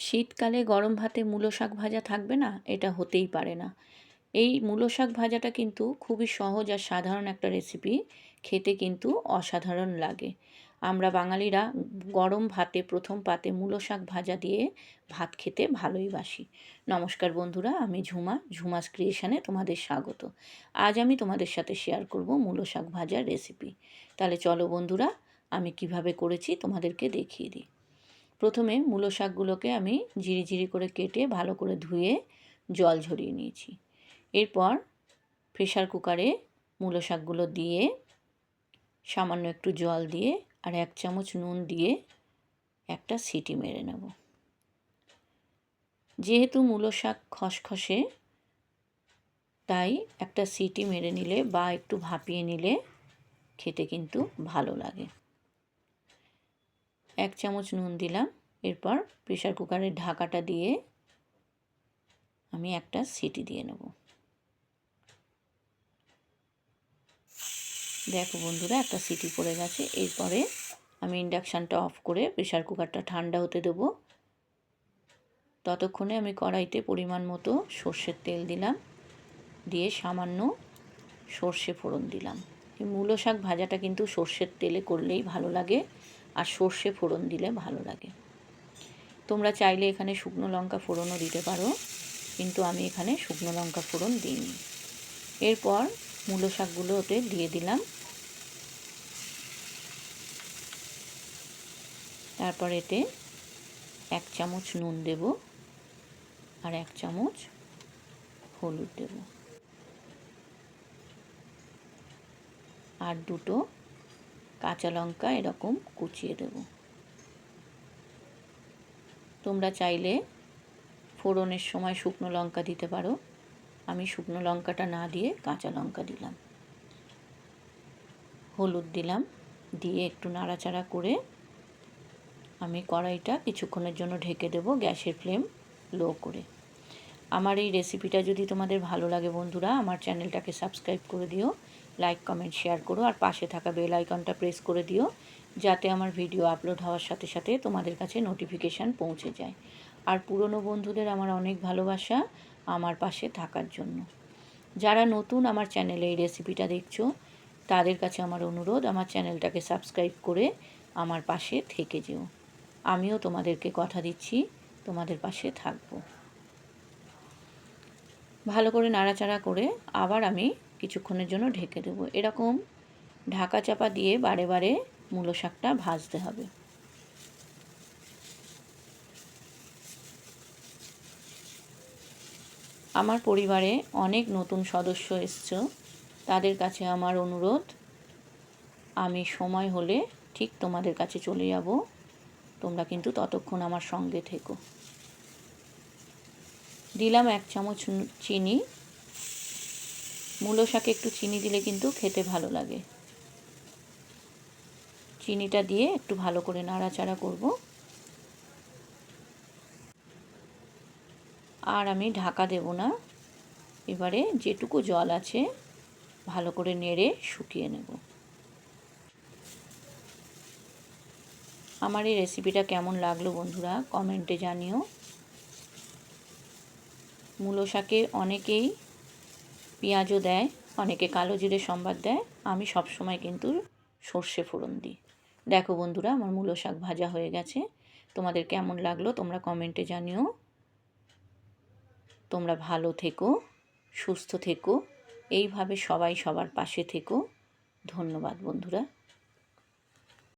শীতকালে গরম ভাতে মূলো শাক ভাজা থাকবে না, এটা হতেই পারে না। এই মূলো শাক ভাজাটা কিন্তু খুবই সহজ আর সাধারণ একটা রেসিপি খেতে কিন্তু অসাধারণ লাগে। আমরা বাঙালিরা গরম ভাতে, প্রথম পাতে মূলো শাক ভাজা দিয়ে ভাত খেতে ভালোই বাসি। নমস্কার বন্ধুরা, আমি ঝুমা, ঝুমাস ক্রিয়েশানে তোমাদের স্বাগত। আজ আমি তোমাদের সাথে শেয়ার করব মূলো শাক ভাজার রেসিপি তাহলে চলো বন্ধুরা, আমি কীভাবে করেছি তোমাদেরকে দেখিয়ে দিই। প্রথমে মূলো শাকগুলোকে আমি ঝিরি ঝিরি করে কেটে ভালো করে ধুয়ে জল ঝরিয়ে নিয়েছি। এরপর প্রেশার কুকারে মূলো শাকগুলো দিয়ে সামান্য একটু জল দিয়ে আর এক চামচ নুন দিয়ে একটা সিটি মেরে নেব। যেহেতু মূলো শাক খসখসে, তাই একটা সিটি মেরে নিলে বা একটু ভাপিয়ে নিলে খেতে কিন্তু ভালো লাগে। এক চামচ নুন দিলাম। এরপর প্রেশার কুকারের ঢাকাটা দিয়ে আমি একটা সিটি দিয়ে নেব। দেখো বন্ধুরা, একটা সিটি পড়ে গেছে। এরপরে আমি ইন্ডাকশানটা অফ করে প্রেশার কুকারটা ঠান্ডা হতে দেবো। ততক্ষণে আমি কড়াইতে পরিমাণ মতো সর্ষের তেল দিলাম, দিয়ে সামান্য সর্ষে ফোড়ন দিলাম। মূলো শাক ভাজাটা কিন্তু সর্ষের তেলে করলেই ভালো লাগে, আর সর্ষে ফোড়ন দিলে ভালো লাগে। তোমরা চাইলে এখানে শুকনো লঙ্কা ফোড়নও দিতে পারো, কিন্তু আমি এখানে শুকনো লঙ্কা ফোড়ন দিইনি। এরপর মূলো শাকগুলো ওতে দিয়ে দিলাম। তারপর এতে এক চামচ নুন দেব আর এক চামচ হলুদ দেব। আর দুটো কাঁচা লঙ্কা এরকম কুচিয়ে দেব। তোমরা চাইলে ফোড়নের সময় শুকনো লঙ্কা দিতে পারো। আমি শুকনো লঙ্কাটা না দিয়ে কাঁচা লঙ্কা দিলাম। হলুদ দিলাম, দিয়ে একটু নাড়াচাড়া করে আমি কড়াইটা কিছুক্ষণের জন্য ঢেকে দেব গ্যাসের ফ্লেম লো করে। আমার এই রেসিপিটা যদি তোমাদের ভালো লাগে বন্ধুরা, আমার চ্যানেলটাকে সাবস্ক্রাইব করে দিও, লাইক, কমেন্ট, শেয়ার করো, আর পাশে থাকা বেল আইকনটা প্রেস করে দিও যাতে আমার ভিডিও আপলোড হওয়ার সাথে সাথে তোমাদের কাছে নোটিফিকেশান পৌঁছে যায়। আর পুরনো বন্ধুদের আমার অনেক ভালোবাসা আমার পাশে থাকার জন্য। যারা নতুন আমার চ্যানেলে এই রেসিপিটা দেখছ, তাদের কাছে আমার অনুরোধ, আমার চ্যানেলটাকে সাবস্ক্রাইব করে আমার পাশে থেকে যেও। আমিও তোমাদেরকে কথা দিচ্ছি, তোমাদের পাশে থাকব। ভালো করে নাড়াচাড়া করে আবার আমি কিছুক্ষণের জন্য ঢেকে দেবো। এরকম ঢাকা চাপা দিয়ে বারে বারে মূলো শাকটা ভাজতে হবে। আমার পরিবারে অনেক নতুন সদস্য এসছো। তাদের কাছে আমার অনুরোধ, আমি সময় হলে ঠিক তোমাদের কাছে চলে যাব। তোমরা কিন্তু ততক্ষণ আমার সঙ্গে থেকো। দিলাম এক চামচ চিনি। মূলো শাকে একটু চিনি দিলে কিন্তু খেতে ভালো লাগে। চিনিটা দিয়ে একটু ভালো করে নাড়াচাড়া করব। আর আমি ঢাকা দেব না। এবারে যেটুকু জল আছে, ভালো করে নেড়ে শুকিয়ে নেব। আমার এই রেসিপিটা কেমন লাগল বন্ধুরা, কমেন্টে জানিও। মূলো শাকে অনেকেই পেঁয়াজও দেয়, অনেকে কালো জিরে সম্বাদ দেয়। আমি সবসময় কিন্তু সর্ষে ফোড়ন দিই। দেখো বন্ধুরা, আমার মূলো শাক ভাজা হয়ে গেছে। তোমাদের কেমন লাগল তোমরা কমেন্টে জানিও। তোমরা ভালো থেকো, সুস্থ থেকো, এইভাবে সবাই সবার পাশে থেকো। ধন্যবাদ বন্ধুরা।